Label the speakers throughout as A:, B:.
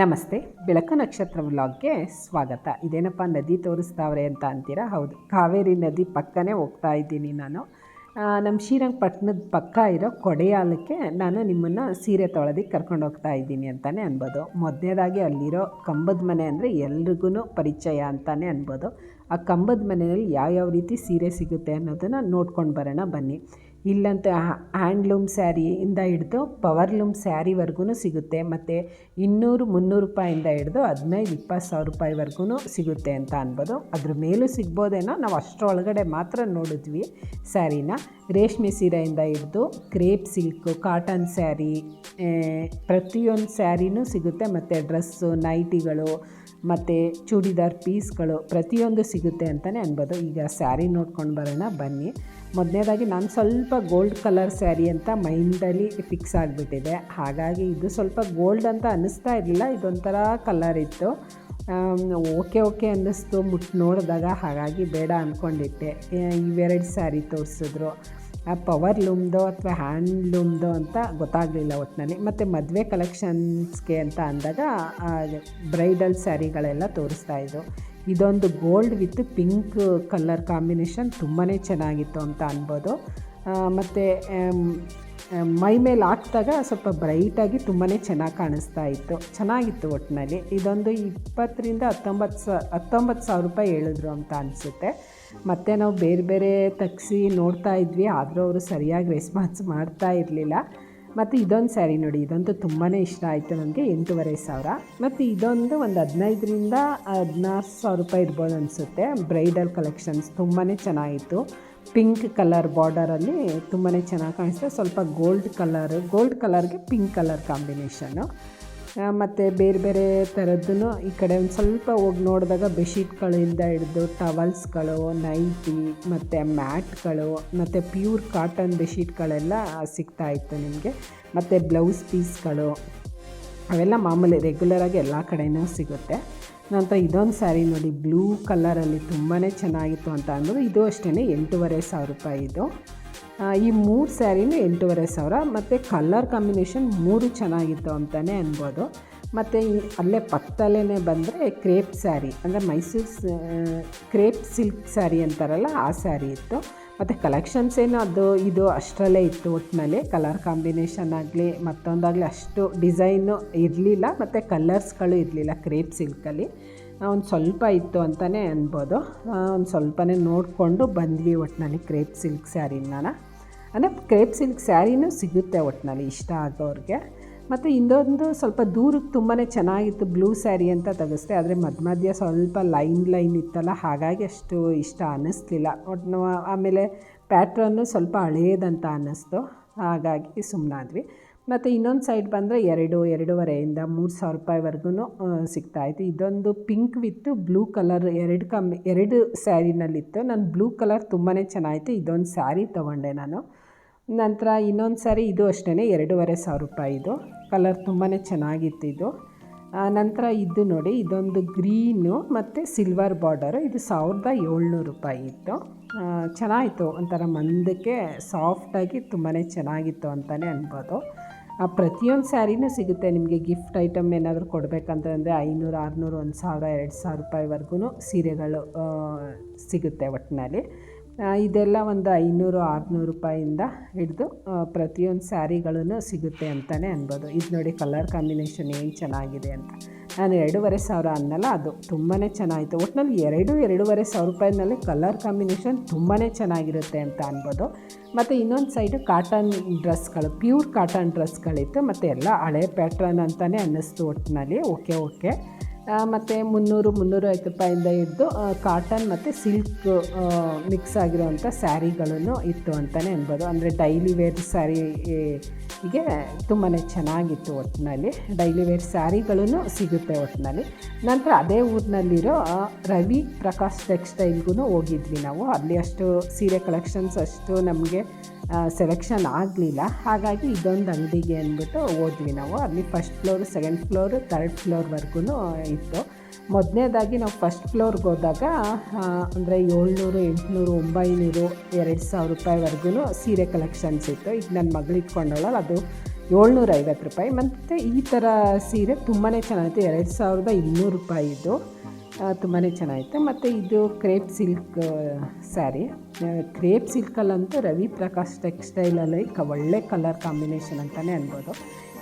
A: ನಮಸ್ತೆ. ಬೆಳಕು ನಕ್ಷತ್ರ ವ್ಲಾಗ್ಗೆ ಸ್ವಾಗತ. ಇದೇನಪ್ಪ ನದಿ ತೋರಿಸ್ತಾವ್ರೆ ಅಂತ ಅಂತೀರಾ? ಹೌದು. ಕಾವೇರಿ ನದಿ ಪಕ್ಕನೇ ಹೋಗ್ತಾ ಇದ್ದೀನಿ ನಾನು. ನಮ್ಮ ಶ್ರೀರಂಗಪಟ್ಟಣದ ಪಕ್ಕ ಇರೋ ಕೊಡೆಯಾಲಕ್ಕೆ ನಾನು ನಿಮ್ಮನ್ನು ಸೀರೆ ತೊಳೆದಿಗೆ ಕರ್ಕೊಂಡು ಹೋಗ್ತಾ ಇದ್ದೀನಿ ಅಂತಲೇ ಅನ್ಬೋದು. ಮೊದಲನೇದಾಗಿ ಅಲ್ಲಿರೋ ಕಂಬದ ಮನೆ ಅಂದರೆ ಎಲ್ರಿಗೂ ಪರಿಚಯ ಅಂತಲೇ ಅನ್ಬೋದು. ಆ ಕಂಬದ ಮನೆಯಲ್ಲಿ ಯಾವ್ಯಾವ ರೀತಿ ಸೀರೆ ಸಿಗುತ್ತೆ ಅನ್ನೋದನ್ನು ನೋಡ್ಕೊಂಡು ಬರೋಣ ಬನ್ನಿ. ಇಲ್ಲಂತ ಹ್ಯಾಂಡ್ಲೂಮ್ ಸ್ಯಾರಿಯಿಂದ ಹಿಡಿದು ಪವರ್ಲೂಮ್ ಸ್ಯಾರಿವರೆಗೂ ಸಿಗುತ್ತೆ. ಮತ್ತು ಇನ್ನೂರು ಮುನ್ನೂರು ರೂಪಾಯಿಂದ ಹಿಡಿದು ಹದಿನೈದು, ಇಪ್ಪತ್ತು ಸಾವಿರ ರೂಪಾಯಿವರೆಗೂ ಸಿಗುತ್ತೆ ಅಂತ ಅನ್ಬೋದು. ಅದ್ರ ಮೇಲೂ ಸಿಗ್ಬೋದೇನೋ? ನಾವು ಅಷ್ಟರೊಳಗಡೆ ಮಾತ್ರ ನೋಡಿದ್ವಿ ಸ್ಯಾರಿನ. ರೇಷ್ಮೆ ಸೀರೆಯಿಂದ ಹಿಡಿದು ಕ್ರೇಪ್ ಸಿಲ್ಕು, ಕಾಟನ್ ಸ್ಯಾರಿ ಪ್ರತಿಯೊಂದು ಸ್ಯಾರಿನೂ ಸಿಗುತ್ತೆ. ಮತ್ತು ಡ್ರೆಸ್ಸು, ನೈಟಿಗಳು ಮತ್ತು ಚೂಡಿದಾರ್ ಪೀಸ್ಗಳು ಪ್ರತಿಯೊಂದು ಸಿಗುತ್ತೆ ಅಂತಲೇ ಅನ್ಬೋದು. ಈಗ ಸ್ಯಾರಿ ನೋಡ್ಕೊಂಡು ಬರೋಣ, ಬನ್ನಿ. ಮೊದಲನೇದಾಗಿ ನಾನು ಸ್ವಲ್ಪ ಗೋಲ್ಡ್ ಕಲರ್ ಸ್ಯಾರಿ ಅಂತ ಮೈಂಡಲ್ಲಿ ಫಿಕ್ಸ್ ಆಗಿಬಿಟ್ಟಿದೆ. ಹಾಗಾಗಿ ಇದು ಸ್ವಲ್ಪ ಗೋಲ್ಡ್ ಅಂತ ಅನ್ನಿಸ್ತಾ ಇರಲಿಲ್ಲ, ಇದೊಂಥರ ಕಲರ್ ಇತ್ತು. ಓಕೆ ಓಕೆ ಅನ್ನಿಸ್ತು ಮುಟ್ಟು ನೋಡಿದಾಗ ಹಾಗಾಗಿ ಬೇಡ ಅಂದ್ಕೊಂಡಿಟ್ಟೆ ಇವೆರಡು ಸ್ಯಾರಿ ತೋರಿಸಿದ್ರು. ಆ ಪವರ್ ಲೂಮ್ದೋ ಅಥವಾ ಹ್ಯಾಂಡ್ಲೂಮ್ದೋ ಅಂತ ಗೊತ್ತಾಗಲಿಲ್ಲ ಒಟ್ಟಿನಲ್ಲಿ ಮತ್ತು ಮದುವೆ ಕಲೆಕ್ಷನ್ಸ್ಗೆ ಅಂತ ಅಂದಾಗ ಬ್ರೈಡಲ್ ಸ್ಯಾರಿಗಳೆಲ್ಲ ತೋರಿಸ್ತಾ ಇದ್ದು ಇದೊಂದು gold with pink colour combination ತುಂಬಾ ಚೆನ್ನಾಗಿತ್ತು ಅಂತ ಅನ್ಬೋದು. ಮತ್ತು ಮೈ ಮೇಲೆ ಹಾಕಿದಾಗ ಸ್ವಲ್ಪ ಬ್ರೈಟಾಗಿ ತುಂಬಾ ಚೆನ್ನಾಗಿ ಕಾಣಿಸ್ತಾ ಇತ್ತು. ಚೆನ್ನಾಗಿತ್ತು ಒಟ್ಟಿನಲ್ಲಿ ಇದೊಂದು ಇಪ್ಪತ್ತರಿಂದ ಹತ್ತೊಂಬತ್ತು ಸ, ಹತ್ತೊಂಬತ್ತು ಸಾವಿರ ರೂಪಾಯಿ ಹೇಳಿದ್ರು ಅಂತ ಅನಿಸುತ್ತೆ. ಮತ್ತು ನಾವು ಬೇರೆ ಬೇರೆ ತಗ್ಸಿ ನೋಡ್ತಾ ಇದ್ವಿ. ಆದರೂ ಅವರು ಸರಿಯಾಗಿ ರೆಸ್ಪಾನ್ಸ್ ಮಾಡ್ತಾ ಇರಲಿಲ್ಲ. ಮತ್ತು ಇದೊಂದು ಸ್ಯಾರಿ ನೋಡಿ, ಇದಂತೂ ತುಂಬಾ ಇಷ್ಟ ಆಯಿತು ನನಗೆ ಎಂಟೂವರೆ ಸಾವಿರ. ಮತ್ತು ಇದೊಂದು ಒಂದು ಹದಿನೈದರಿಂದ ಹದಿನಾರು ಸಾವಿರ ರೂಪಾಯಿ ಇರ್ಬೋದು ಅನಿಸುತ್ತೆ. ಬ್ರೈಡಲ್ ಕಲೆಕ್ಷನ್ಸ್ ತುಂಬಾ ಚೆನ್ನಾಗಿತ್ತು. ಪಿಂಕ್ ಕಲರ್ ಬಾರ್ಡರಲ್ಲಿ ತುಂಬಾ ಚೆನ್ನಾಗಿ ಕಾಣಿಸ್ತು, ಸ್ವಲ್ಪ ಗೋಲ್ಡ್ ಕಲರ್ ಗೋಲ್ಡ್ ಕಲರ್ಗೆ ಪಿಂಕ್ ಕಲರ್ ಕಾಂಬಿನೇಷನ್ನು ಮತ್ತು ಬೇರೆ ಬೇರೆ ಥರದ್ದು ಈ ಕಡೆ ಒಂದು ಸ್ವಲ್ಪ ಹೋಗಿ ನೋಡಿದಾಗ ಬೆಡ್ಶೀಟ್ಗಳಿಂದ ಹಿಡಿದು ಟವಲ್ಸ್ಗಳು, ನೈಟಿ, ಮತ್ತು ಮ್ಯಾಟ್ಗಳು, ಮತ್ತು ಪ್ಯೂರ್ ಕಾಟನ್ ಬೆಡ್ಶೀಟ್ಗಳೆಲ್ಲ ಸಿಗ್ತಾ ಇತ್ತು ನಿಮಗೆ. ಮತ್ತು ಬ್ಲೌಸ್ ಪೀಸ್ಗಳು, ಅವೆಲ್ಲ ಮಾಮೂಲಿ ರೆಗ್ಯುಲರಾಗಿ ಎಲ್ಲ ಕಡೆಯೂ ಸಿಗುತ್ತೆ. ನಂತರ ಇದೊಂದು ಸ್ಯಾರಿ ನೋಡಿ ಬ್ಲೂ ಕಲರಲ್ಲಿ ತುಂಬಾ ಚೆನ್ನಾಗಿತ್ತು ಅಂತ ಅಂದರು ಇದು ಅಷ್ಟೇ ಎಂಟೂವರೆ ಸಾವಿರ ರೂಪಾಯಿ ಇದು. ಈ ಮೂರು ಸ್ಯಾರಿನೂ ಎಂಟೂವರೆ ಸಾವಿರ, ಮತ್ತು ಕಲರ್ ಕಾಂಬಿನೇಷನ್ ಮೂರು ಚೆನ್ನಾಗಿತ್ತು ಅಂತಲೇ ಅನ್ಬೋದು. ಮತ್ತು ಅಲ್ಲೇ ಪಕ್ಕದಲ್ಲೇ ಬಂದರೆ ಕ್ರೇಪ್ ಸ್ಯಾರಿ, ಅಂದರೆ ಮೈಸೂರು ಕ್ರೇಪ್ ಸಿಲ್ಕ್ ಸ್ಯಾರಿ ಅಂತಾರಲ್ಲ, ಆ ಸ್ಯಾರಿ ಇತ್ತು. ಮತ್ತು ಕಲೆಕ್ಷನ್ಸ್ ಏನು ಅದು, ಇದು ಅಷ್ಟರಲ್ಲೇ ಇತ್ತು ಒಟ್ಟಿನಲ್ಲಿ ಕಲರ್ ಕಾಂಬಿನೇಷನ್ ಆಗಲಿ, ಮತ್ತೊಂದಾಗಲಿ ಅಷ್ಟು ಡಿಸೈನು ಇರಲಿಲ್ಲ. ಮತ್ತು ಕಲರ್ಸ್ಗಳು ಇರಲಿಲ್ಲ ಕ್ರೇಪ್ ಸಿಲ್ಕಲ್ಲಿ. ಒಂದು ಸ್ವಲ್ಪ ಇತ್ತು ಅಂತಲೇ ಅನ್ಬೋದು. ಒಂದು ಸ್ವಲ್ಪನೇ ನೋಡಿಕೊಂಡು ಬಂದ್ವಿ ಒಟ್ಟಿನಲ್ಲಿ ಕ್ರೇಪ್ ಸಿಲ್ಕ್ ಸ್ಯಾರಿನ. ಅಂದರೆ ಕ್ರೇಪ್ ಸಿಲ್ಕ್ ಸ್ಯಾರಿನೂ ಸಿಗುತ್ತೆ ಒಟ್ಟಿನಲ್ಲಿ ಇಷ್ಟ ಆಗೋರಿಗೆ. ಮತ್ತು ಇನ್ನೊಂದು ಸ್ವಲ್ಪ ದೂರಕ್ಕೆ ತುಂಬಾ ಚೆನ್ನಾಗಿತ್ತು ಬ್ಲೂ ಸ್ಯಾರಿ ಅಂತ ತೆಗೆಸ್ದೆ. ಆದರೆ ಮಧ್ಯ ಮಧ್ಯ ಸ್ವಲ್ಪ ಲೈನ್ ಲೈನ್ ಇತ್ತಲ್ಲ, ಹಾಗಾಗಿ ಅಷ್ಟು ಇಷ್ಟ ಅನ್ನಿಸ್ತಿಲ್ಲ ಒಟ್ಟು ಆಮೇಲೆ ಪ್ಯಾಟ್ರನ್ನು ಸ್ವಲ್ಪ ಹಳೇದಂತ ಅನ್ನಿಸ್ತು ಹಾಗಾಗಿ ಸುಮ್ಮನಾದ್ವಿ ಮತ್ತು ಇನ್ನೊಂದು ಸೈಡ್ ಬಂದರೆ ಎರಡು, ಎರಡೂವರೆಯಿಂದ ಮೂರು ಸಾವಿರ ರೂಪಾಯಿವರೆಗೂ ಸಿಗ್ತಾಯಿತ್ತು ಇದೊಂದು ಪಿಂಕ್ ವಿತ್ತು, ಬ್ಲೂ ಕಲರ್ ಎರಡು ಕಮ್ಮಿ, ಎರಡು ಸ್ಯಾರಿನಲ್ಲಿತ್ತು. ನಾನು ಬ್ಲೂ ಕಲರ್ ತುಂಬಾ ಚೆನ್ನಾಗಿತ್ತು. ಇದೊಂದು ಸ್ಯಾರಿ ತೊಗೊಂಡೆ ನಾನು. ನಂತರ ಇನ್ನೊಂದು ಸಾರಿ ಇದು ಅಷ್ಟೇ ಎರಡೂವರೆ ಸಾವಿರ ರೂಪಾಯಿ ಇದು. ಕಲರ್ ತುಂಬಾ ಚೆನ್ನಾಗಿತ್ತು ಇದು. ನಂತರ ಇದು ನೋಡಿ ಇದೊಂದು ಗ್ರೀನು ಮತ್ತು ಸಿಲ್ವರ್ ಬಾರ್ಡರು ಇದು ಸಾವಿರದ ಏಳ್ನೂರು ರೂಪಾಯಿ ಇತ್ತು. ಚೆನ್ನಾಯಿತು ಒಂಥರ ಮಂದಕ್ಕೆ ಸಾಫ್ಟಾಗಿ ತುಂಬಾ ಚೆನ್ನಾಗಿತ್ತು ಅಂತಲೇ ಅನ್ಬೋದು. ಆ, ಪ್ರತಿಯೊಂದು ಸ್ಯಾರಿನೂ ಸಿಗುತ್ತೆ. ನಿಮಗೆ ಗಿಫ್ಟ್ ಐಟಮ್ ಏನಾದರೂ ಕೊಡಬೇಕಂತಂದರೆ ಐನೂರು ಆರುನೂರು ಒಂದು ಸಾವಿರ ಎರಡು ಸಾವಿರ ರೂಪಾಯಿವರೆಗೂ ಸೀರೆಗಳು ಸಿಗುತ್ತೆ ಒಟ್ಟಿನಲ್ಲಿ ಇದೆಲ್ಲ ಒಂದು ಐನೂರು, ಆರುನೂರು ರೂಪಾಯಿಂದ ಹಿಡಿದು ಪ್ರತಿಯೊಂದು ಸ್ಯಾರಿಗಳೂ ಸಿಗುತ್ತೆ ಅಂತಲೇ ಅನ್ಬೋದು. ಇದು ನೋಡಿ ಕಲರ್ ಕಾಂಬಿನೇಷನ್ ಏನು ಚೆನ್ನಾಗಿದೆ ಅಂತ. ನಾನು ಎರಡೂವರೆ ಸಾವಿರ ಅನ್ನಲ್ಲ, ಅದು ತುಂಬಾ ಚೆನ್ನಾಗಿತ್ತು ಒಟ್ಟಿನಲ್ಲಿ ಎರಡು, ಎರಡೂವರೆ ಸಾವಿರ ರೂಪಾಯಿನಲ್ಲಿ ಕಲರ್ ಕಾಂಬಿನೇಷನ್ ತುಂಬಾ ಚೆನ್ನಾಗಿರುತ್ತೆ ಅಂತ ಅನ್ಬೋದು. ಮತ್ತು ಇನ್ನೊಂದು ಸೈಡು ಕಾಟನ್ ಡ್ರೆಸ್ಗಳು, ಪ್ಯೂರ್ ಕಾಟನ್ ಡ್ರೆಸ್ಗಳಿತ್ತು. ಮತ್ತು ಎಲ್ಲ ಹಳೆ ಪ್ಯಾಟ್ರನ್ ಅಂತಲೇ ಅನ್ನಿಸ್ತು ಒಟ್ಟಿನಲ್ಲಿ ಓಕೆ ಓಕೆ. ಮತ್ತು ಮುನ್ನೂರು ಮುನ್ನೂರು ಐವತ್ತು ರೂಪಾಯಿಂದ ಹಿಡಿದು ಕಾಟನ್ ಮತ್ತು ಸಿಲ್ಕ್ ಮಿಕ್ಸ್ ಆಗಿರೋವಂಥ ಸ್ಯಾರಿಗಳನ್ನು ಇತ್ತು ಅಂತಲೇ ಅನ್ಬೋದು. ಅಂದರೆ ಡೈಲಿ ವೇರ್ ಸ್ಯಾರಿಗೆ ತುಂಬಾ ಚೆನ್ನಾಗಿತ್ತು ಒಟ್ಟಿನಲ್ಲಿ ಡೈಲಿ ವೇರ್ ಸ್ಯಾರಿಗಳೂ ಸಿಗುತ್ತೆ ಒಟ್ಟಿನಲ್ಲಿ ನಂತರ ಅದೇ ಊರಿನಲ್ಲಿರೋ ರವಿ ಪ್ರಕಾಶ್ ಟೆಕ್ಸ್ಟೈಲ್ಗೂ ಹೋಗಿದ್ವಿ ನಾವು. ಅಲ್ಲಿ ಅಷ್ಟು ಸೀರೆ ಕಲೆಕ್ಷನ್ಸ್ ಅಷ್ಟು ನಮಗೆ ಸೆಲೆಕ್ಷನ್ ಆಗಲಿಲ್ಲ. ಹಾಗಾಗಿ ಇದೊಂದು ಅಂಗಡಿಗೆ ಅಂದ್ಬಿಟ್ಟು ಹೋದ್ವಿ ನಾವು. ಅಲ್ಲಿ first floor second floor third ಫ್ಲೋರ್ವರೆಗೂ ಇತ್ತು. ಮೊದಲನೇದಾಗಿ ನಾವು ಫಸ್ಟ್ ಫ್ಲೋರ್ಗೆ ಹೋದಾಗ ಅಂದರೆ ಏಳ್ನೂರು, ಎಂಟುನೂರು, ಒಂಬೈನೂರು, ಎರಡು ಸಾವಿರ ರೂಪಾಯಿವರೆಗೂ ಸೀರೆ ಕಲೆಕ್ಷನ್ಸ್ ಇತ್ತು. ಈಗ ನನ್ನ ಮಗಳು ಇಟ್ಕೊಂಡವಳ ಅದು ಏಳ್ನೂರ ಐವತ್ತು ರೂಪಾಯಿ. ಮತ್ತು ಈ ಥರ ಸೀರೆ ತುಂಬಾ ಚೆನ್ನಾಗಿತ್ತು. ಎರಡು ಸಾವಿರದ ಇನ್ನೂರು ರೂಪಾಯಿ ಇದು. ತುಂಬಾ ಚೆನ್ನಾಗಿತ್ತು ಮತ್ತು ಇದು ಕ್ರೇಪ್ ಸಿಲ್ಕ್ ಸ್ಯಾರಿ. ಕ್ರೇಪ್ ಸಿಲ್ಕಲ್ಲಂತೂ ರವಿ ಪ್ರಕಾಶ್ ಟೆಕ್ಸ್ಟೈಲಲ್ಲಿ ಕ, ಒಳ್ಳೆ ಕಲರ್ ಕಾಂಬಿನೇಷನ್ ಅಂತಲೇ ಅನ್ಬೋದು.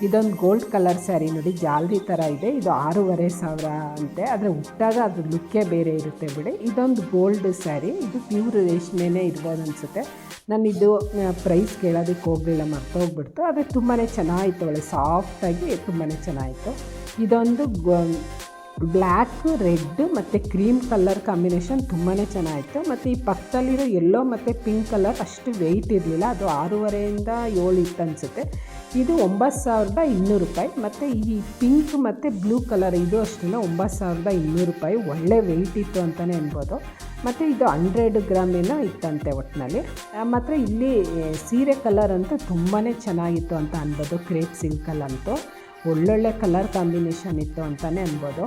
A: ಇದೊಂದು ಗೋಲ್ಡ್ ಕಲರ್ ಸ್ಯಾರಿ ನೋಡಿ, ಜಾಲ್ರಿ ಥರ ಇದೆ. ಇದು ಆರೂವರೆ ಸಾವಿರ ಅಂತೆ. ಆದರೆ ಹುಟ್ಟಾಗ ಅದ್ರ ಲುಕ್ಕೇ ಬೇರೆ ಇರುತ್ತೆ ಬಿಡಿ. ಇದೊಂದು ಗೋಲ್ಡ್ ಸ್ಯಾರಿ. ಇದು ಪ್ಯೂರ್ ರೇಷ್ಮೆನೇ ಇರ್ಬೋದು ಅನಿಸುತ್ತೆ. ನಾನು ಇದು ಪ್ರೈಸ್ ಕೇಳೋದಕ್ಕೆ ಹೋಗಲಿಲ್ಲ ಮರ್ತೋಗ್ಬಿಡ್ತು ಆದರೆ ತುಂಬಾ ಚೆನ್ನಾಗಿತ್ತು. ಒಳ್ಳೆ ಸಾಫ್ಟಾಗಿ ತುಂಬಾ ಚೆನ್ನಾಗಿತ್ತು. ಇದೊಂದು ಬ್ಲ್ಯಾಕ್ ರೆಡ್ ಮತ್ತು ಕ್ರೀಮ್ ಕಲರ್ ಕಾಂಬಿನೇಷನ್ ತುಂಬಾ ಚೆನ್ನಾಗಿತ್ತು. ಮತ್ತು ಈ ಪಕ್ಕದಲ್ಲಿರೋ ಎಲ್ಲೋ ಮತ್ತು ಪಿಂಕ್ ಕಲರ್ ಅಷ್ಟು ವೆಯ್ಟ್ ಇರಲಿಲ್ಲ. ಅದು ಆರೂವರೆಯಿಂದ ಏಳು ಇತ್ತು ಅನಿಸುತ್ತೆ. ಇದು ಒಂಬತ್ತು ಸಾವಿರದ ಇನ್ನೂರು ರೂಪಾಯಿ. ಮತ್ತು ಈ ಪಿಂಕ್ ಮತ್ತು ಬ್ಲೂ ಕಲರ್ ಇದು ಅಷ್ಟೇ ಒಂಬತ್ತು ಸಾವಿರದ ಇನ್ನೂರು ರೂಪಾಯಿ. ಒಳ್ಳೆ ವೆಯ್ಟ್ ಇತ್ತು ಅಂತಲೇ ಅನ್ಬೋದು. ಮತ್ತು ಇದು ಹಂಡ್ರೆಡ್ ಗ್ರಾಮ್ ಏನೋ ಇತ್ತಂತೆ ಒಟ್ಟಿನಲ್ಲಿ ಮಾತ್ರ ಇಲ್ಲಿ ಸೀರೆ ಕಲರ್ ಅಂತೂ ತುಂಬಾ ಚೆನ್ನಾಗಿತ್ತು ಅಂತ ಅನ್ಬೋದು. ಕ್ರೇಪ್ ಸಿಲ್ಕಲ್ಲಂತೂ ಒಳ್ಳೊಳ್ಳೆ ಕಲರ್ ಕಾಂಬಿನೇಷನ್ ಇತ್ತು ಅಂತಲೇ ಅನ್ಬೋದು.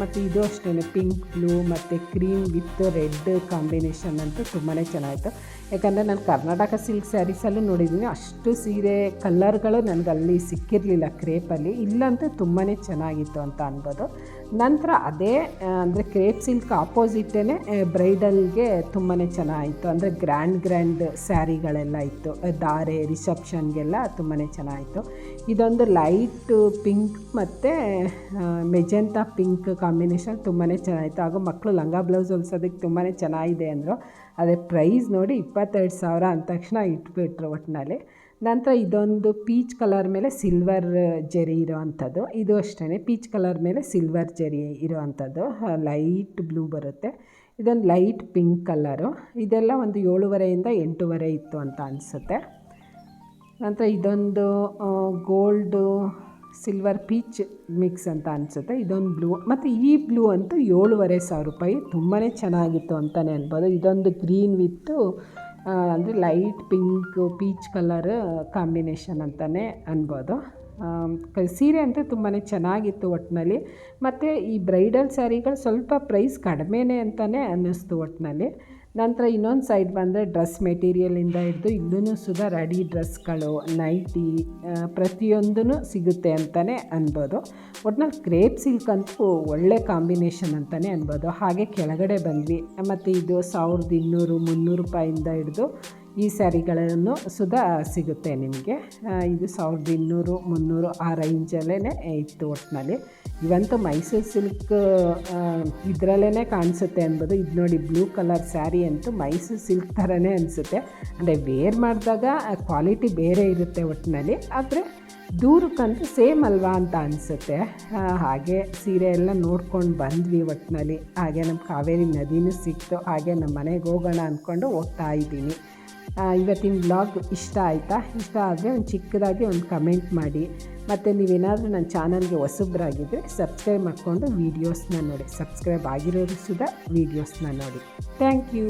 A: ಮತ್ತು ಇದು ಅಷ್ಟೇ ಪಿಂಕ್ ಬ್ಲೂ ಮತ್ತು ಕ್ರೀಮ್ ವಿತ್ ರೆಡ್ ಕಾಂಬಿನೇಷನ್ ಅಂತೂ ತುಂಬಾ ಚೆನ್ನಾಗಿತ್ತು. ಯಾಕಂದರೆ ನಾನು ಕರ್ನಾಟಕ ಸಿಲ್ಕ್ ಸ್ಯಾರೀಸಲ್ಲೂ ನೋಡಿದ್ದೀನಿ, ಅಷ್ಟು ಸೀರೆ ಕಲರ್ಗಳು ನನಗೆ ಸಿಕ್ಕಿರಲಿಲ್ಲ ಕ್ರೇಪಲ್ಲಿ ಇಲ್ಲಂತೂ ತುಂಬಾ ಚೆನ್ನಾಗಿತ್ತು ಅಂತ ಅನ್ಬೋದು. ನಂತರ ಅದೇ ಅಂದರೆ ಕ್ರೇಪ್ ಸಿಲ್ಕ್ ಆಪೋಸಿಟೇ ಬ್ರೈಡಲ್ಗೆ ತುಂಬಾ ಚೆನ್ನಾಗಿತ್ತು. ಅಂದರೆ ಗ್ರ್ಯಾಂಡ್ ಗ್ರ್ಯಾಂಡ್ ಸ್ಯಾರಿಗಳೆಲ್ಲ ಇತ್ತು. ಧಾರೆ ರಿಸೆಪ್ಷನ್ಗೆಲ್ಲ ತುಂಬಾ ಚೆನ್ನಾಗಿತ್ತು. ಇದೊಂದು ಲೈಟ್ ಪಿಂಕ್ ಮತ್ತು ಮೆಜೆಂತಾ ಪಿಂಕ್ ಕಾಂಬಿನೇಷನ್ ತುಂಬಾ ಚೆನ್ನಾಗಿತ್ತು. ಹಾಗೂ ಮಕ್ಕಳು ಲಂಗ ಬ್ಲೌಸ್ ಹೊಲ್ಸೋದಕ್ಕೆ ತುಂಬಾ ಚೆನ್ನಾಗಿದೆ ಅಂದರು. ಅದೇ ಪ್ರೈಸ್ ನೋಡಿ ಇಪ್ಪತ್ತೆರಡು ಸಾವಿರ ಅಂದ ತಕ್ಷಣ ಇಟ್ಬಿಟ್ರು ಒಟ್ಟಿನಲ್ಲಿ ನಂತರ ಇದೊಂದು ಪೀಚ್ ಕಲರ್ ಮೇಲೆ ಸಿಲ್ವರ್ ಜರಿ ಇರೋ ಅಂಥದ್ದು ಇದು ಅಷ್ಟೇ ಪೀಚ್ ಕಲರ್ ಮೇಲೆ ಸಿಲ್ವರ್ ಜರಿ ಇರೋವಂಥದ್ದು ಲೈಟ್ ಬ್ಲೂ ಬರುತ್ತೆ. ಇದೊಂದು ಲೈಟ್ ಪಿಂಕ್ ಕಲರು ಇದೆಲ್ಲ ಒಂದು ಏಳುವರೆಯಿಂದ ಎಂಟೂವರೆ ಇತ್ತು ಅಂತ ಅನಿಸುತ್ತೆ. ನಂತರ ಇದೊಂದು ಗೋಲ್ಡು ಸಿಲ್ವರ್ ಪೀಚ್ ಮಿಕ್ಸ್ ಅಂತ ಅನಿಸುತ್ತೆ. ಇದೊಂದು ಬ್ಲೂ ಮತ್ತು ಈ ಬ್ಲೂ ಅಂತೂ ಏಳುವರೆ ಸಾವಿರ ರೂಪಾಯಿ ತುಂಬಾ ಚೆನ್ನಾಗಿತ್ತು ಅಂತಲೇ ಅನ್ಬೋದು. ಇದೊಂದು ಗ್ರೀನ್ ವಿತ್ತು ಅಂದರೆ light pink peach colour combination ಅಂತಲೇ ಅನ್ಬೋದು. ಸೀರೆ ಅಂತೂ ತುಂಬಾ ಚೆನ್ನಾಗಿತ್ತು ಒಟ್ಟಿನಲ್ಲಿ ಮತ್ತು ಈ ಬ್ರೈಡಲ್ ಸ್ಯಾರಿಗಳು ಸ್ವಲ್ಪ ಪ್ರೈಸ್ ಕಡಿಮೆನೇ ಅಂತಲೇ ಅನ್ನಿಸ್ತು ಒಟ್ಟಿನಲ್ಲಿ ನಂತರ ಇನ್ನೊಂದು ಸೈಡ್ ಬಂದರೆ ಡ್ರೆಸ್ ಮೆಟೀರಿಯಲಿಂದ ಹಿಡಿದು ಇಲ್ಲೂ ಸುಧಾ ರೆಡಿ ಡ್ರೆಸ್ಗಳು ನೈಟಿ ಪ್ರತಿಯೊಂದೂ ಸಿಗುತ್ತೆ ಅಂತಲೇ ಅನ್ಬೋದು. ಒಟ್ನಲ್ಲಿ ಕ್ರೇಪ್ ಸಿಲ್ಕ್ ಅಂತೂ ಒಳ್ಳೆ ಕಾಂಬಿನೇಷನ್ ಅಂತಲೇ ಅನ್ಬೋದು. ಹಾಗೆ ಕೆಳಗಡೆ ಬಂದ್ವಿ. ಮತ್ತು ಇದು ಸಾವಿರದ ಇನ್ನೂರು, ಮುನ್ನೂರು ರೂಪಾಯಿಂದ ಹಿಡಿದು ಈ ಸ್ಯಾರಿಗಳನ್ನು ಸುಧಾ ಸಿಗುತ್ತೆ ನಿಮಗೆ. ಇದು ಸಾವಿರದ ಇನ್ನೂರು, ಮುನ್ನೂರು ಆ ರೇಂಜಲ್ಲೇ ಇತ್ತು ಒಟ್ಟಿನಲ್ಲಿ ಇವಂತೂ ಮೈಸೂರು ಸಿಲ್ಕ್ ಇದರಲ್ಲೇ ಕಾಣಿಸುತ್ತೆ ಅನ್ಬೋದು ಇದು ನೋಡಿ ಬ್ಲೂ ಕಲರ್ ಸ್ಯಾರಿ ಅಂತೂ ಮೈಸೂರು ಸಿಲ್ಕ್ ಥರನೇ ಅನಿಸುತ್ತೆ. ಅಂದರೆ ವೇರ್ ಮಾಡಿದಾಗ ಕ್ವಾಲಿಟಿ ಬೇರೆ ಇರುತ್ತೆ ಒಟ್ಟಿನಲ್ಲಿ ಆದರೆ ದೂರಕ್ಕಂತೂ ಸೇಮ್ ಅಲ್ವಾ ಅಂತ ಅನಿಸುತ್ತೆ. ಹಾಗೆ ಸೀರೆ ಎಲ್ಲ ನೋಡ್ಕೊಂಡು ಬಂದ್ವಿ ಒಟ್ಟಿನಲ್ಲಿ ಹಾಗೆ ನಮ್ಮ ಕಾವೇರಿ ನದಿನೂ ಸಿಕ್ತು. ಹಾಗೆ ನಮ್ಮ ಮನೆಗೆ ಹೋಗೋಣ ಅಂದ್ಕೊಂಡು ಹೋಗ್ತಾ ಇದ್ದೀನಿ. ಇವತ್ತಿನ ಬ್ಲಾಗ್ ಇಷ್ಟ ಆಯಿತಾ? ಇಷ್ಟ ಆದರೆ ಒಂದು ಚಿಕ್ಕದಾಗಿ ಒಂದು ಕಮೆಂಟ್ ಮಾಡಿ. ಮತ್ತು ನೀವೇನಾದರೂ ನನ್ನ ಚಾನಲ್ಗೆ ಹೊಸಬ್ರಾಗಿದ್ದರೆ ಸಬ್ಸ್ಕ್ರೈಬ್ ಮಾಡಿಕೊಂಡು ವೀಡಿಯೋಸ್ನ ನೋಡಿ. ಸಬ್ಸ್ಕ್ರೈಬ್ ಆಗಿರೋರು ಸುಧಾ ವೀಡಿಯೋಸ್ನ ನೋಡಿ. Thank you